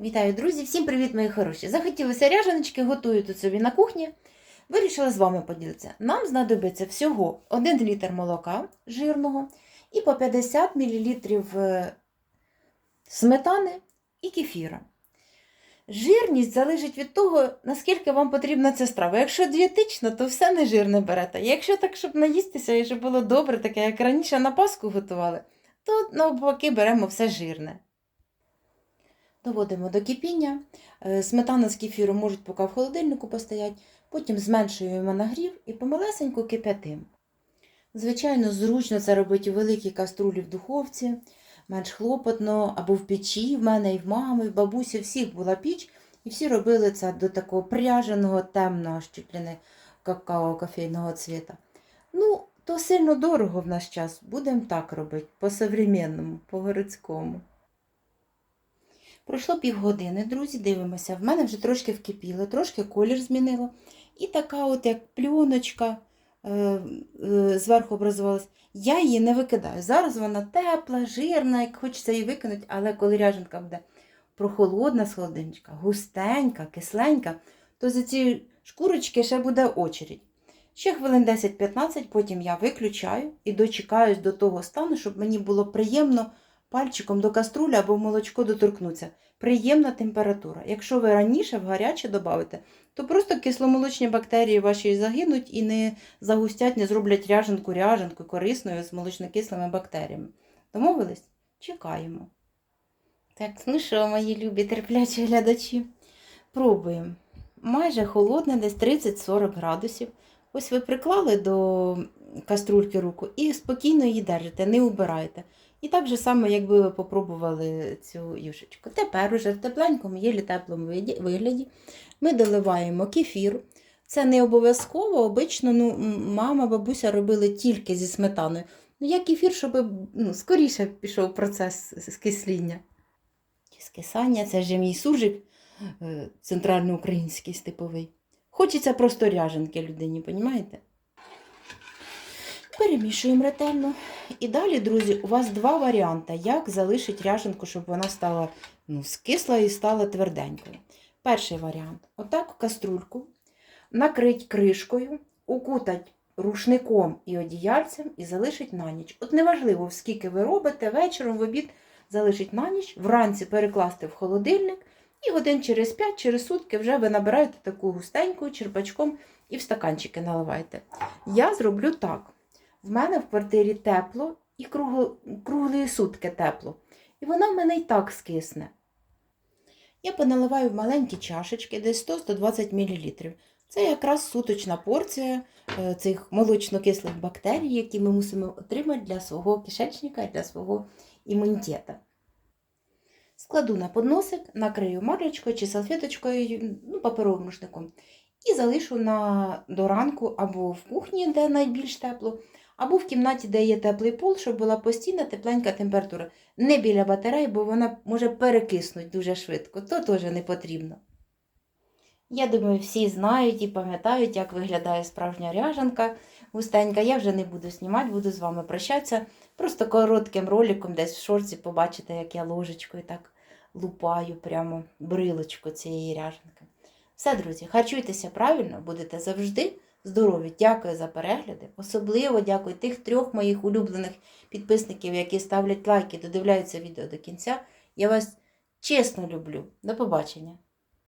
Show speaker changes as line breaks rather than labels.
Вітаю, друзі! Всім привіт, мої хороші! Захотілося ряжаночки, готую тут собі на кухні. Вирішила з вами поділитися. Нам знадобиться всього 1 літр молока жирного і по 50 мл сметани і кефіра. Жирність залежить від того, наскільки вам потрібна ця страва. Якщо дієтично, то все не жирне берете. Якщо так, щоб наїстися і щоб було добре, таке, як раніше на Пасху готували, то навпаки беремо все жирне. Доводимо до кипіння. Е, Сметана з кефіром можуть поки в холодильнику постоять, потім зменшуємо нагрів і помалесеньку кип'ятим. Звичайно, зручно це робити у великій каструлі в духовці, менш хлопотно, або в печі. В мене і в мами, і в бабусі, всіх була піч, і всі робили це до такого пряженого, темного, чуть какао кофейного цвіта. Ну, то сильно дорого в наш час. Будемо так робити, по-современному, по-городському. Пройшло півгодини, друзі, дивимося. В мене вже трошки вкипіло, трошки колір змінило. І така, от як плюночка е, е, зверху образувалась. Я її не викидаю. Зараз вона тепла, жирна, як хочеться її викинути, але коли ряженка буде прохолодна холодильничка, густенька, кисленька, то за ці шкурочки ще буде очередь. Ще хвилин 10-15, потім я виключаю і дочекаюсь до того стану, щоб мені було приємно пальчиком до каструлі або в молочко доторкнутися. Приємна температура. Якщо ви раніше в гаряче додавите, то просто кисломолочні бактерії ваші загинуть і не загустять, не зроблять ряженку ряженку корисною з молочнокислими бактеріями. Домовились? Чекаємо. Так, ну що, мої любі терплячі глядачі, пробуємо. Майже холодне, десь 30-40 градусів. Ось ви приклали до каструльки руку і спокійно її держите, не убираєте. І так же само, якби ви попробували цю юшечку. Тепер уже в тепленькому, єлі теплому вигляді ми доливаємо кефір. Це не обов'язково, обично ну, мама, бабуся робили тільки зі сметаною. Ну, я кефір, щоб ну, скоріше пішов процес скисління. Скисання це вже мій суржик е, центральноукраїнський степовий. Хочеться просто ряженки людині, понімаєте? Перемішуємо ретельно. І далі, друзі, у вас два варіанти, як залишити ряженку, щоб вона стала ну, скисла і стала тверденькою. Перший варіант: отак каструльку, накрить кришкою, укутать рушником і одіяльцем і залишить на ніч. От неважливо, скільки ви робите, вечором в обід залишить на ніч, вранці перекласти в холодильник, і годин через 5 через сутки вже ви набираєте таку густеньку черпачком і в стаканчики наливаєте. Я зроблю так. В мене в квартирі тепло і кругло, круглі сутки тепло. І вона в мене і так скисне. Я поналиваю в маленькі чашечки, десь 100-120 мл. Це якраз суточна порція е, цих молочно-кислих бактерій, які ми мусимо отримати для свого кишечника, і для свого імунітету. Складу на подносик, накрию марлечкою чи салфеточкою, ну, паперовим рушником. І залишу на, до ранку або в кухні, де найбільш тепло, або в кімнаті, де є теплий пол, щоб була постійна тепленька температура. Не біля батареї, бо вона може перекиснути дуже швидко, то теж не потрібно. Я думаю, всі знають і пам'ятають, як виглядає справжня ряжанка густенька. Я вже не буду знімати, буду з вами прощатися. Просто коротким роликом десь в шорці побачите, як я ложечкою так лупаю прямо брилочку цієї ряжанки. Все, друзі, харчуйтеся правильно, будете завжди здорові. Дякую за перегляди. Особливо дякую тих трьох моїх улюблених підписників, які ставлять лайки, додивляються відео до кінця. Я вас чесно люблю. До побачення!